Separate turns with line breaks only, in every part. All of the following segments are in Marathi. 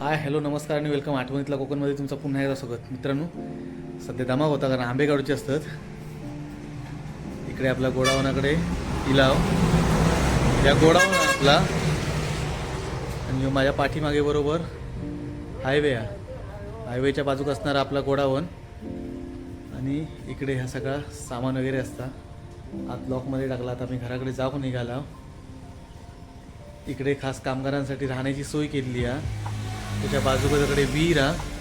हाय हॅलो नमस्कार आणि वेलकम आठवणीतला कोकणमध्ये तुमचं पुन्हा एकदा स्वागत. मित्रांनो सध्या दमाग होता कारण आंबे काढूचे असतात. इकडे आपला गोडावनाकडे इलाव. या गोडावना आपला आणि माझ्या पाठीमागे बरोबर हायवे हा हायवेच्या बाजूक असणारा आपला गोडावन. आणि इकडे ह्या सगळा सामान वगैरे असता. आत लॉकमध्ये टाकला आता मी घराकडे जाऊ निघाला. इकडे खास कामगारांसाठी राहण्याची सोय केलेली आहे. त्याच्या बाजूकडे विहीर आहे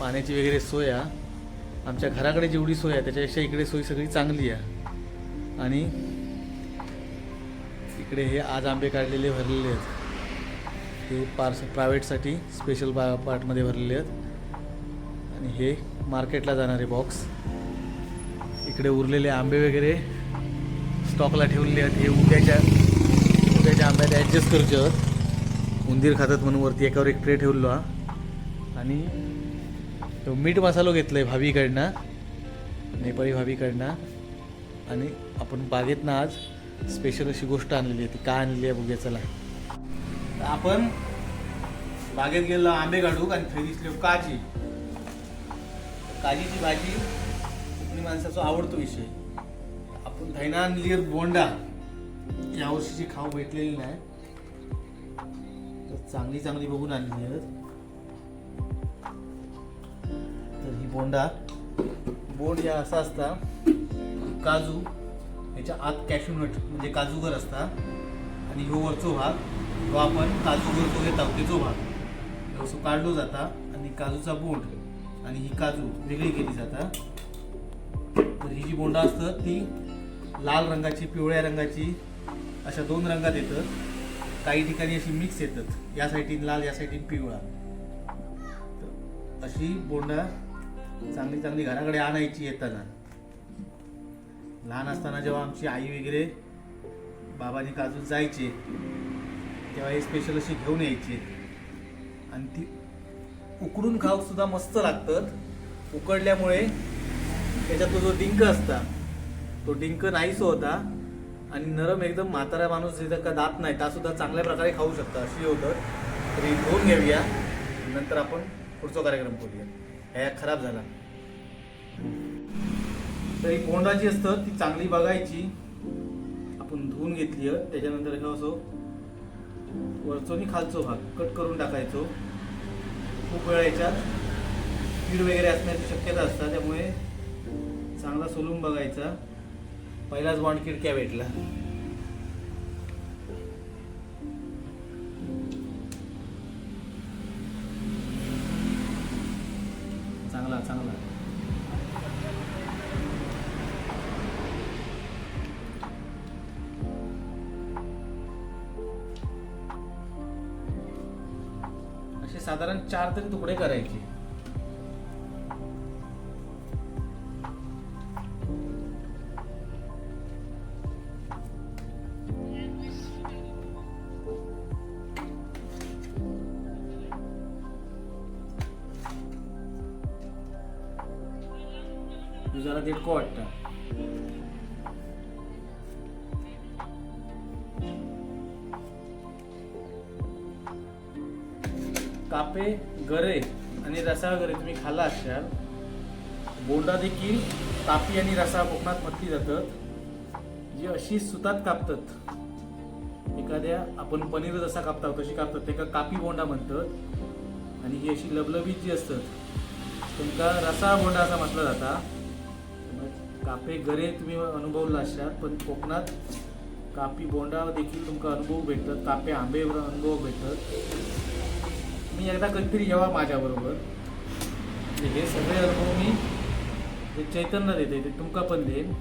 पाण्याची वगैरे सोय आहे. आमच्या घराकडे जेवढी सोय आहे त्याच्यापेक्षा इकडे सोय सगळी चांगली आहे. आणि इकडे हे आज आंबे काढलेले भरलेले आहेत. हे पार्स प्रायव्हेटसाठी स्पेशल बा पार्टमध्ये भरलेले आहेत. आणि हे मार्केटला जाणारे बॉक्स इकडे उरलेले आंबे वगैरे स्टॉकला ठेवलेले आहेत. हे उद्याच्या उद्याच्या आंब्यात ॲडजस्ट करूचे आहेत उंदीर खातात म्हणून वरती एकावर एक ट्रे ठेवलो हा. आणि तो मीठ मसालो घेतलाय भाभीकडनं नेपाळी भाभीकडनं. आणि आपण बागेतनं आज स्पेशल अशी गोष्ट आणलेली आहे ती काय आणलेली आहे बघूया चला. तर आपण बागेत गेलो आंबे काढू आणि थंय दिसले काजी काजीची भाजी कोकणी माणसाचा आवडतो विषय. आपण थैना लिर बोंडा यावर्षीची खाऊ भेटलेली नाही. चांगली चांगली बघून आणली आहेत. तर ही बोंडा बोंड या असा असता काजू याच्या आत कॅशूनट म्हणजे काजूगर असता. आणि ह्यो वरचो भाग ह्यो आपण काजूगर तो घेता तेचो भाग. असो काढलो जाता आणि काजूचा बोंड आणि ही काजू वेगळी केली जाता. तर ही जी बोंडा असतात ती लाल रंगाची पिवळ्या रंगाची अशा दोन रंगात येतं काही ठिकाणी अशी मिक्स येतात. या साईडीन लाल या साईडीन पिवळा. तर अशी बोंडा चांगली चांगली घराकडे आणायची येताना. लहान असताना जेव्हा आमची आई वगैरे बाबाने काजू जायचे तेव्हा हे स्पेशल अशी घेऊन यायची. आणि ती उकडून खाऊ सुद्धा मस्त लागतात. उकडल्यामुळे त्याच्यात तो जो डिंक असता तो डिंक नाहीसो होता. आणि नरम एकदम म्हातारा माणूस जिथं का दात नाही त्या सुद्धा चांगल्या प्रकारे खाऊ शकता अशी होतं. तरी धुवून घेऊया. नंतर आपण पुढचा कार्यक्रम करूया. ह्या खराब झाला. तर ही कोंडाची जी असतं ती चांगली बघायची. आपण धुवून घेतली आहे. त्याच्यानंतर हे असो वरचो आणि खालचो भाग कट करून टाकायचो. खूप वेळा याच्यात कीड वगैरे असण्याची शक्यता असतात. त्यामुळे चांगला सोलून बघायचा. पहिलाच बॉन्ड किडक्या भेटला. चांगला चांगला. असे साधारण चार तरी तुकडे करायचे. जरा देडको वाटतं. कापे गरे आणि रसाळ गरे तुम्ही खाल्ला असाल बोंडा देखील कापी आणि रसाळ कोकणात म्हटली जातात जी अशी सुतात कापतात. एखाद्या आपण पनीर जसा कापता तशी कापतात. त्याका कापी बोंडा म्हणतात. आणि ही अशी लबलबीत जी असतात तुमका रसाळ बोंडा असा म्हटलं जाता. कापे गरे तुम्ही अनुभवला असाल पण कोकणात कापी बोंडा देखील तुमका अनुभव भेटतात कापे आंबे अनुभव भेटतात. मी एकदा कधीतरी येवा माझ्याबरोबर. हे सगळे अनुभव मी जे चैतन्य देते ते तुमका पण देईन.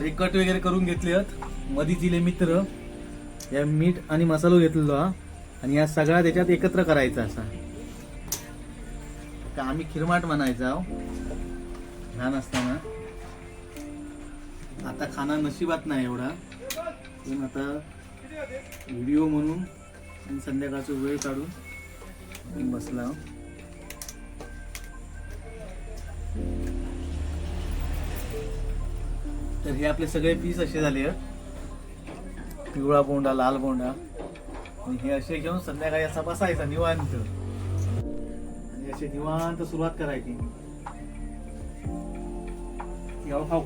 तर हे कट वगैरे करून घेतले आहेत. मधी दिले मित्र या मीठ आणि मसालो घेतलेलो हा. आणि या सगळा त्याच्यात एकत्र करायचा असा. का आम्ही खिरमाट म्हणायचा आहो. लहान असताना आता खाना नशिबात नाही एवढा. पण आता व्हिडिओ म्हणून आणि संध्याकाळचा वेळ काढून बसला तर हे आपले सगळे पीस असे झाले आहेत. पिवळा बोंडा लाल बोंडा. आणि हे असे घेऊन संध्याकाळी असा बसायचा निवांत. आणि असे निवांत सुरुवात करायची. खाऊ.